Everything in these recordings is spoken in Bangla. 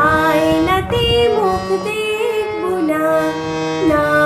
আয়নাতে মুখ দেখব না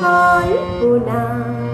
khói của nàng